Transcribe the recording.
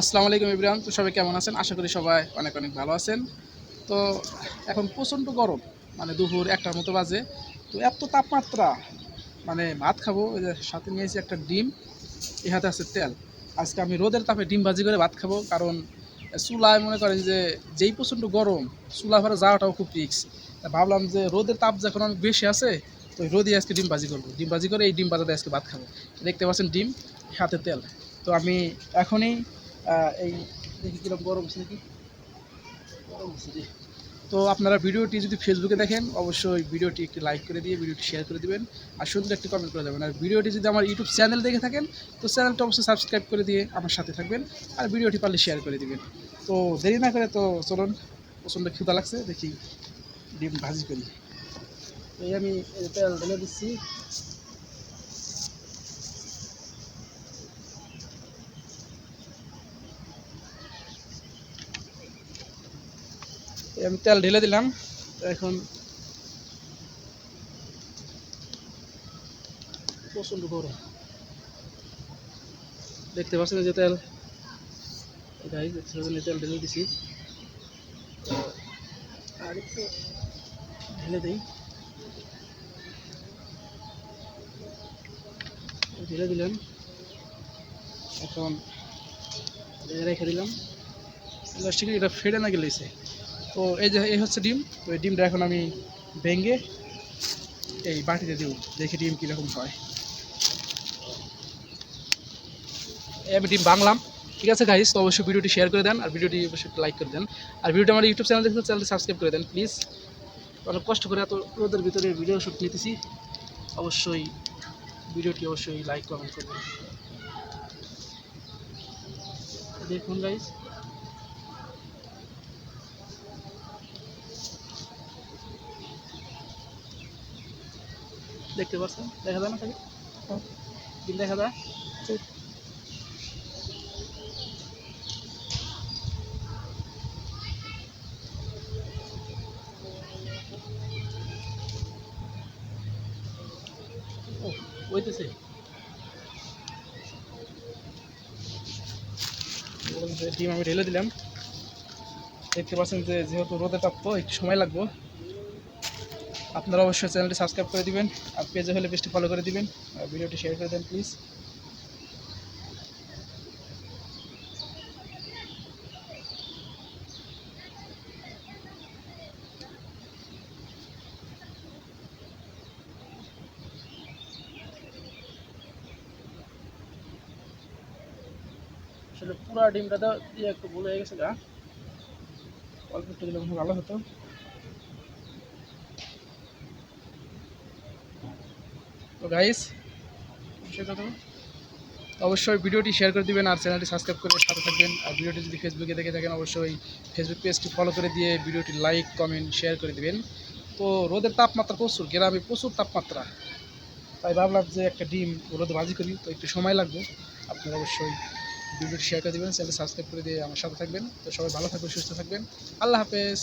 আসসালামু আলাইকুম ইব্রাহিম। তো সবাই কেমন আছেন? আশা করি সবাই অনেক অনেক ভালো আছেন। তো এখন প্রচণ্ড গরম মানে দুপুর একটার মতো বাজে। তো এত তাপমাত্রা মানে ভাত খাব সাথে নিয়েছি একটা ডিম। এ হাতে আছে তেল। আজকে আমি রোদের তাপে ডিম ভাজি করে ভাত খাব, কারণ চুলায় মনে করেন যে যেই প্রচণ্ড গরম, চুলা ভরে যাওয়াটাও খুব রিক্স ভাবলাম যে রোদের তাপ যখন অনেক বেশি আছে, তো রোদে আজকে ডিম ভাজি করব। ডিম ভাজি করে এই ডিম ভাজাতে আজকে ভাত খাব। দেখতে পাচ্ছেন ডিম, হাতে তেল। তো আমি এখনই এই দেখি কীরকম গরম নাকি? গরম তো আপনারা ভিডিওটি যদি ফেসবুকে দেখেন, অবশ্যই ভিডিওটি একটি লাইক করে দিয়ে ভিডিওটি শেয়ার করে দিবেন আর সুন্দর একটি কমেন্ট করে দেবেন। আর ভিডিওটি যদি আমার ইউটিউব চ্যানেল দেখে থাকেন, তো চ্যানেলটা অবশ্যই সাবস্ক্রাইব করে দিয়ে আমার সাথে থাকবেন আর ভিডিওটি পারলে শেয়ার করে দিবেন। তো দেরি না করে তো চলুন, প্রচণ্ড ক্ষুদা লাগছে, দেখি ডিম ভাজি করি। এই আমি তেল ঢেলে দিচ্ছি। আমি তেল ঢেলে দিলাম। এখন প্রচণ্ড গরম। দেখতে পাচ্ছেন যে তেল। গাই দেখতে পাচ্ছেন তেল ঢেলে দিছি। আর একটু ঢেলে দিই। ঢেলে দিলাম। এখন রেখে দিলাম। লাস্টিকে এটা ফেটে না গেলেছে তো এই যে, এই হচ্ছে ডিম। তো এই ডিমটা এখন আমি ভেঙে এই বাটিতে দেবো। দেখি ডিম কীরকম হয়। আমি ডিম বাংলাম ঠিক আছে গাইস তো অবশ্যই ভিডিওটি শেয়ার করে দেন আর ভিডিওটি অবশ্যই লাইক করে দেন। আর ভিডিওটি আমার ইউটিউব চ্যানেল দেখতে চ্যানেলটি সাবস্ক্রাইব করে দেন প্লিজ অনেক কষ্ট করে এত রোদের ভিতরে ভিডিও শ্যুট নিতেছি। অবশ্যই ভিডিওটি অবশ্যই লাইক কমেন্ট করবেন দেখুন গাইস দেখতে পাচ্ছেন? দেখা যায় না তাকে বিল দেখা যায়? ডিম আমি ঢেলে দিলাম। দেখতে পাচ্ছেন যে যেহেতু রোদে তাপ একটু সময় লাগবে। আপনারা অবশ্যই চ্যানেলটি সাবস্ক্রাইব করে দিবেন, আর পেজে হলে পেজটি ফলো করে দিবেন ভিডিওটি শেয়ার করে দেন প্লিজ আসলে পুরো ডিমটা দিয়ে একটু ভুল হয়ে গেছে গা। অল্প একটু দিলে ভালো হতো। গাইস অবশ্যই ভিডিওটি শেয়ার করে দিবেন আর চ্যানেলটি সাবস্ক্রাইব করে সাথে থাকবেন। আর ভিডিওটি যদি ফেসবুকে দেখে থাকেন, অবশ্যই ফেসবুক পেজটি ফলো করে দিয়ে ভিডিওটি লাইক কমেন্ট শেয়ার করে দিবেন। তো রোদের তাপমাত্রা প্রচুর, গ্রামে প্রচুর তাপমাত্রা। তাই ভাবলাম যে একটা ডিম রোদে ভাজি করি, তো একটু সময় লাগবে। আপনারা অবশ্যই ভিডিওটি শেয়ার করে দেবেন চ্যানেল সাবস্ক্রাইব করে দিয়ে আমার সাথে থাকবেন। তো সবাই ভালো থাকবেন, সুস্থ থাকবেন। আল্লাহ হাফেজ।